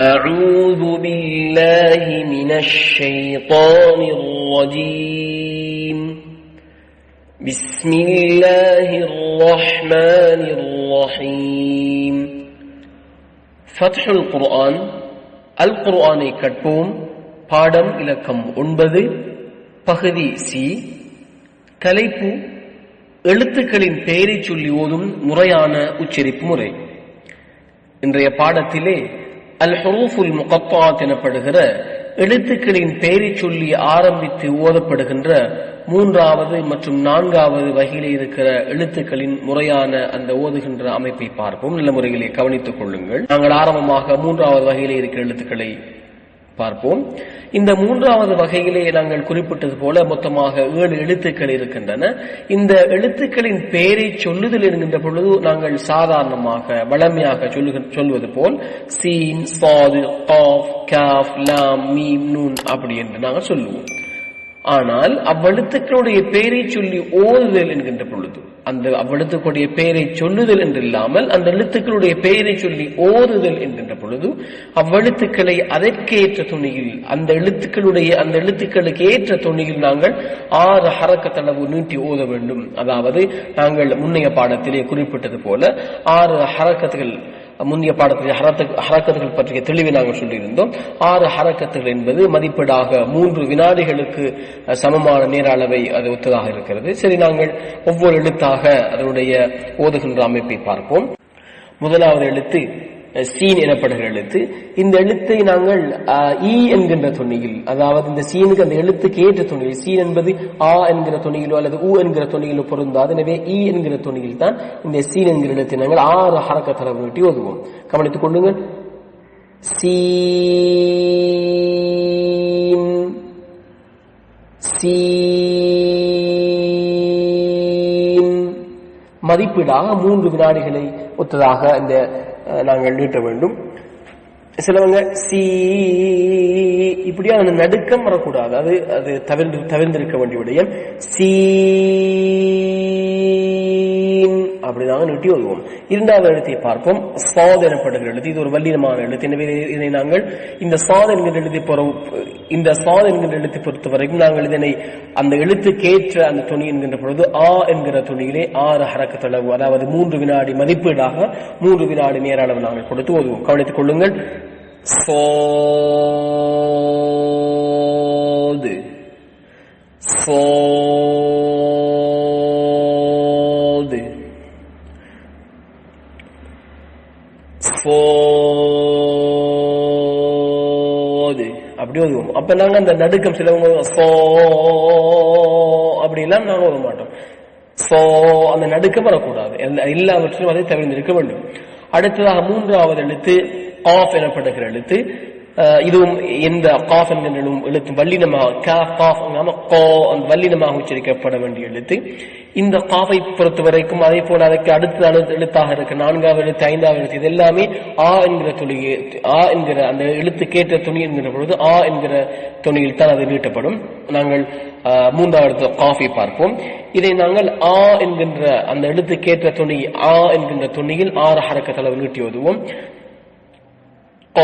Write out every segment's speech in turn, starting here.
أعوذ بالله من الشيطان الرجيم. بسم الله الرحمن الرحيم. فتح القرآن. القرآن கற்போம். பாடம் இலக்கம் ஒன்பது. பகுதி சி. தலைப்பு. எழுத்துக்களின் பெயரை சொல்லி ஓதும் முறையான உச்சரிப்பு முறை. இன்றைய பாடத்திலே அல் ஹுரூஃபுல் முகத்தாத் எனப்படுகிற எழுத்துக்களின் பெயரை சொல்லி ஆரம்பித்து ஓதப்படுகின்ற மூன்றாவது மற்றும் நான்காவது வகையில் இருக்கிற எழுத்துக்களின் முறையான அந்த ஓதுகின்ற அமைப்பை பார்ப்போம். நல்ல முறையிலே கவனித்துக் கொள்ளுங்கள். நாங்கள் ஆரம்பமாக மூன்றாவது வகையில் இருக்கிற எழுத்துக்களை பார்ப்போம். இந்த மூன்றாவது வகையிலே நாங்கள் குறிப்பிட்டது போல மொத்தமாக ஏழு எழுத்துக்கள் இருக்கின்றன. இந்த எழுத்துக்களின் பெயரை சொல்லுதல் என்கின்ற பொழுது நாங்கள் சாதாரணமாக வளமையாக சொல்லுக சொல்வது போல் சீன் சாது காஃப் காஃப் லாம் மீம் நூன் அப்படி என்று நாங்கள் சொல்லுவோம். ஆனால் அவ்வெழுத்துக்களுடைய பெயரை சொல்லி ஓதுதல் என்கின்ற பொழுது அந்த அவ்வழுத்துக்களுடைய பெயரை சொல்லுதல் என்று இல்லாமல் அந்த எழுத்துக்களுடைய பெயரை சொல்லி ஓதுதல் என்கின்ற பொழுது அவ்வெழுத்துக்களை அதற்கேற்ற துணியில் அந்த எழுத்துக்களுடைய அந்த எழுத்துக்களுக்கு ஏற்ற துணியில் நாங்கள் ஆறு ஹரக்கத்தளவு நீட்டி ஓத வேண்டும். அதாவது நாங்கள் முன்னைய பாடத்திலே குறிப்பிட்டது போல ஆறு ஹரக்கத்துகள் முந்தைய பாடத்தில் ஹரக்கத்துகள் பற்றிய தெளிவை நாங்கள் சொல்லியிருந்தோம். ஆறு ஹரக்கத்துகள் என்பது மதிப்பீடாக மூன்று வினாடிகளுக்கு சமமான நேர அளவை அது ஒத்ததாக இருக்கிறது. சரி நாங்கள் ஒவ்வொரு எழுத்தாக அதனுடைய ஓதுகின்ற அமைப்பை பார்ப்போம். முதலாவது எழுத்து சீன் எனப்படுகிற எழுத்து. இந்த எழுத்தை நாங்கள் ஈ என்கின்ற துணியில் அதாவது இந்த சீனுக்கு அந்த எழுத்துக்கு ஏற்ற துணியில் சீன் என்பது ஆ என்கிற துணியிலோ அல்லது ஊ என்கிற துணியிலோ பொருந்தாது. எனவே ஈ என்கிற துணியில் தான் இந்த சீன் என்கிற எழுத்தை நாங்கள் ஆறு ஹரக்க தரவு நீட்டி ஓதுவோம். கவனித்துக் கொள்ளுங்கள். சீன் சீன் மதிப்பீடாக மூன்று வினாடிகளை ஒத்ததாக இந்த நாங்கள் நீட்ட வேண்டும். சிலவங்க சி இப்படியா அந்த நடுக்கம் வரக்கூடாது. அது அது தவிர்ந்து தவிர்ந்திருக்க வேண்டிய விடயம். சீன் அப்படிதாக நீட்டி வருவோம். இரண்டாவது எழுத்தை பார்ப்போம். சாத் எனப்படுகிற எழுத்து. இது ஒரு வல்லினமான எழுத்து. எனவே இதை நாங்கள் இந்த சாத் என்கிற எழுத்தை இந்த சாத் என்கிற எழுத்தை பொறுத்த வரைக்கும் நாங்கள் இதனை அந்த எழுத்துக்கேற்ற அந்த துணி என்கின்ற பொழுது ஆ என்கிற துணியிலே ஆறு ஹரக்க தொலைவு அதாவது மூன்று வினாடி மதிப்பீடாக மூன்று வினாடி நேர அளவு நாங்கள் கொடுத்து ஓதுவோம். கவனித்துக் கொள்ளுங்கள். சோது. சோது. சோது அப்படி ஓதுவோம். அப்ப நாங்க அந்த நடுக்கம் சிலவங்க சோ அப்படி எல்லாம் நாங்க ஓத மாட்டோம். சோ அந்த நடுக்கம் வரக்கூடாது. எல்லாவற்றிலும் அதை தவிர்த்திருக்க வேண்டும். அடுத்ததாக மூன்றாவது எழுத்து ஆஃப் எனப்படுகிற எழுத்து இதுவும் எந்த காஃப் என்கிற எழுத்து வல்லினமாக கா காஃப் கோ அந்த வல்லினமாக உச்சரிக்கப்பட வேண்டிய எழுத்து. இந்த காஃபை பொறுத்த வரைக்கும் அதே போல அதற்கு அடுத்த எழுத்தாக இருக்கு. நான்காவது எழுத்து ஐந்தாவது எழுத்து இது எல்லாமே ஆ என்கிற துணி ஆ என்கிற அந்த எழுத்து கேட்ட துணி என்கிற பொழுது ஆ என்கிற துணியில் தான் அது நீட்டப்படும். நாங்கள் மூன்றாவது காஃபி பார்ப்போம். இதை நாங்கள் ஆ என்கின்ற அந்த எழுத்து கேட்ட துணி ஆ என்கின்ற துணியில் ஆறு ஹரக்கத்தளவு நீட்டி ஓதுவோம் ஓ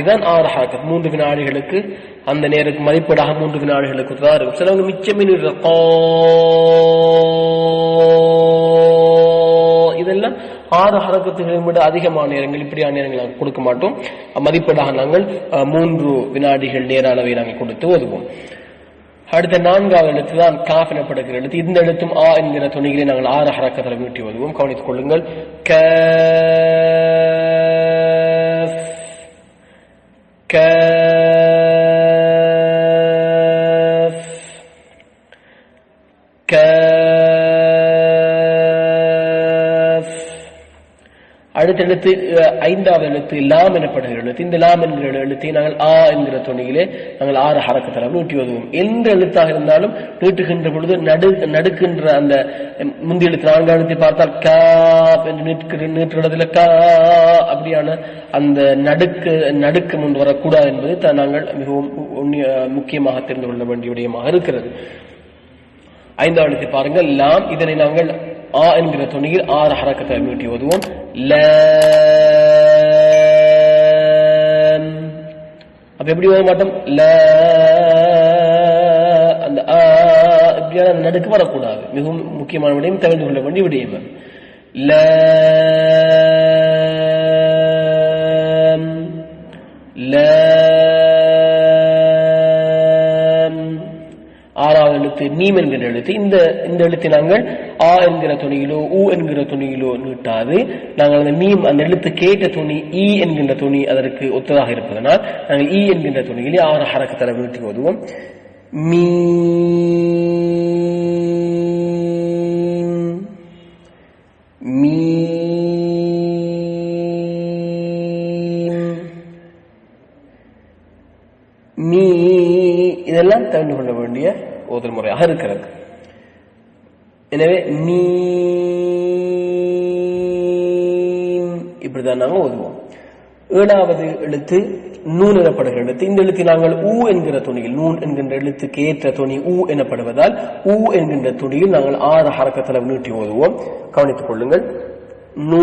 அப்ப ஆறு ஹரக்கத் மூன்று வினாடிகளுக்கு அந்த நேருக்கு மதிப்பீடாக மூன்று வினாடிகளுக்கு தான் இருக்கும் சிலவங்க மிச்சம் இதெல்லாம் ஆறு ஹரக்கத்துகளை விட அதிகமான நேரங்கள் இப்படியான நேரங்கள் நாங்கள் கொடுக்க மாட்டோம். மதிப்பீடாக நாங்கள் மூன்று வினாடிகள் நேர அளவை நாங்கள் கொடுத்து வருவோம் அடுத்த நான்காவது எழுத்து தான் காஃப் எனப்படுகிற எழுத்து. இந்த எழுத்தும் ஆ என்கிற துணிகளை நாங்கள் ஆறு ஹரக்கத்தில் மீட்டி வருவோம் கவனித்துக் கொள்ளுங்கள். க que அடுத்த எழுத்து ஐந்தாவது எழுத்து லாம் எனப்படுகிற எழுத்து. இந்த லாம் என்கிற எழுத்தை நாங்கள் ஆ என்கிற துணியிலே நாங்கள் ஆறு ஹரக்கத்தில் நூற்றி உதவும் எந்த எழுத்தாக இருந்தாலும் நீட்டுகின்ற பொழுது நடு நடுக்கின்ற அந்த முந்தி எழுத்து நான்காம் எழுத்தை பார்த்தால் கா என்று நீட்கிற நீட்டுற கா அப்படியான அந்த நடுக்கு நடுக்கு முன் வரக்கூடாது என்பது நாங்கள் மிகவும் முக்கியமாக தெரிந்து கொள்ள வேண்டிய விடயமாக இருக்கிறது. ஐந்தாவது பாருங்கள். லாம் இதனை நாங்கள் ஆ என்கிற துணியில் ஆறு ஹரக்கத்தை மீட்டி ஓதுவோம் லாம் அப்ப எப்படி ஓத மாட்டோம் ல அந்த ஆ இப்படியான அந்த நடுக்கு வரக்கூடாது மிகவும் முக்கியமான விடயம் தெரிந்து கொள்ள வேண்டிய விடயம் அது. லாம் ஆறாவது எழுத்து மீம் என்கிற எழுத்து. இந்த இந்த எழுத்தை நாங்கள் ஆ என்கிற துணியிலோ ஊ என்கிற துணியிலோ நீட்டாது. நாங்கள் அந்த மீம் அந்த எழுத்து கேட்ட துணி ஈ என்கின்ற துணி அதற்கு ஒத்ததாக இருப்பதனால் நாங்கள் ஈ என்கின்ற துணியிலே ஆறு ஹரக்கத்தலை நீட்டி ஓதுவோம். மீம். மீ இதெல்லாம் தெரிந்து கொள்ள வேண்டிய ஓதல் முறையாக இருக்கிறது. எனவே நீ இப்படிதான் நாங்கள் ஓதுவோம். ஏழாவது எழுத்து நூன் எனப்படுகிற எழுத்து. இந்த எழுத்தை நாங்கள் ஊ என்கிற துணியில் நூன் என்கின்ற எழுத்துக்கு ஏற்ற துணி ஊ எனப்படுவதால் ஊ என்கின்ற துணியில் நாங்கள் ஆறு ஹரக்கத்தில் நீட்டி ஓதுவோம். கவனித்துக் கொள்ளுங்கள். நூ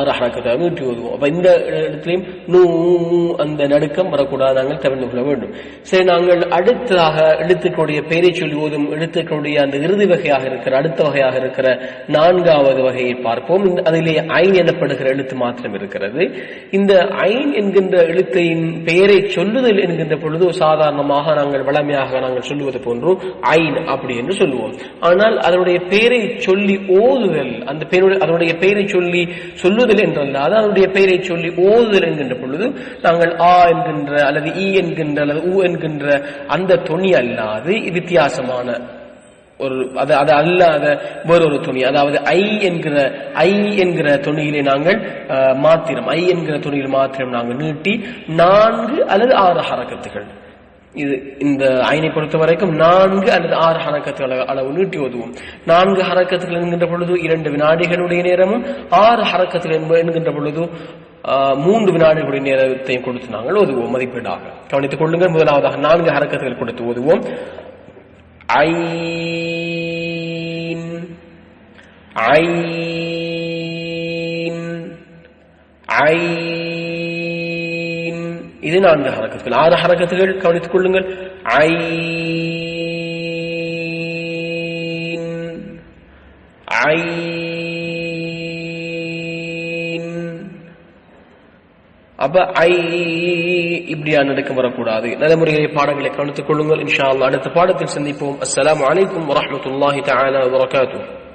ஆறு ஹரக்கத்தை நூற்றி ஓதுவோம் அப்ப இந்த இடத்துலையும் நூ அந்த நடுக்கம் வரக்கூடாது. நாங்கள் தெரிந்து கொள்ள வேண்டும். சரி நாங்கள் அடுத்ததாக எழுத்துக்களுடைய பெயரை சொல்லி ஓதும் எழுத்துக்களுடைய அந்த இறுதி வகையாக இருக்கிற அடுத்த வகையாக இருக்கிற நான்காவது வகையை பார்ப்போம். இந்த- அதிலே ஐன் எனப்படுகிற எழுத்து மாத்திரம் இருக்கிறது. இந்த ஐன் என்கின்ற எழுத்தையின் பெயரை சொல்லுதல் என்கின்ற பொழுது சாதாரணமாக நாங்கள் வளமையாக நாங்கள் சொல்லுவது போன்று ஐன் அப்படி என்று சொல்லுவோம். ஆனால் அதனுடைய பெயரை சொல்லி ஓதுதல் அந்த பெயருடைய அதனுடைய பெயரை சொல்லி சொல்லுதல் என்றல்லாது அதனுடைய பெயரை சொல்லி ஓதுதல் என்கின்ற பொழுது நாங்கள் ஆ என்கின்ற அல்லது ஈ என்கின்ற அல்லது ஊ என்கின்ற அந்த துணி அல்லாது வித்தியாசமான ஒரு அது அது அல்லாத வேறொரு துணி அதாவது ஐ என்கிற ஐ என்கிற துணியிலே நாங்கள் மாத்திரம் ஐ என்கிற துணியில் மாத்திரம் நாங்கள் நீட்டி நான்கு அல்லது ஆறு ஹரக்கத்துகள் இது இந்த ஐனை பொறுத்த வரைக்கும் நான்கு அல்லது ஆறு ஹரக்கத்துகள் அளவு- நீட்டி ஓதுவோம் நான்கு ஹரக்கத்துகள் என்கின்ற பொழுது இரண்டு வினாடிகளுடைய நேரமும் ஆறு ஹரக்கத்துகள் என்கின்ற பொழுது மூன்று வினாடிகளுடைய நேரத்தையும் கொடுத்து நாங்கள் ஓதுவோம் மதிப்பீடாக. கவனித்துக் கொள்ளுங்கள் முதலாவதாக நான்கு ஹரக்கத்துகள் கொடுத்து ஓதுவோம் ஐ ஐ ஐ இது நான்கு ஹரக்கத்துகள் ஆறு ஹரக்கத்துகள் கவனித்துக் கொள்ளுங்கள் ஐன் ஐன் அப்ப ஐ இப்படியா நடக்க வரக்கூடாது நடைமுறைகளை பாடங்களை கவனித்துக் கொள்ளுங்கள் இன்ஷா அல்லாஹ் அடுத்த பாடத்தில் சந்திப்போம் அஸ்ஸலாமு அலைக்கும் வரஹ்மத்துல்லாஹி தஆலா வபரகாத்துஹு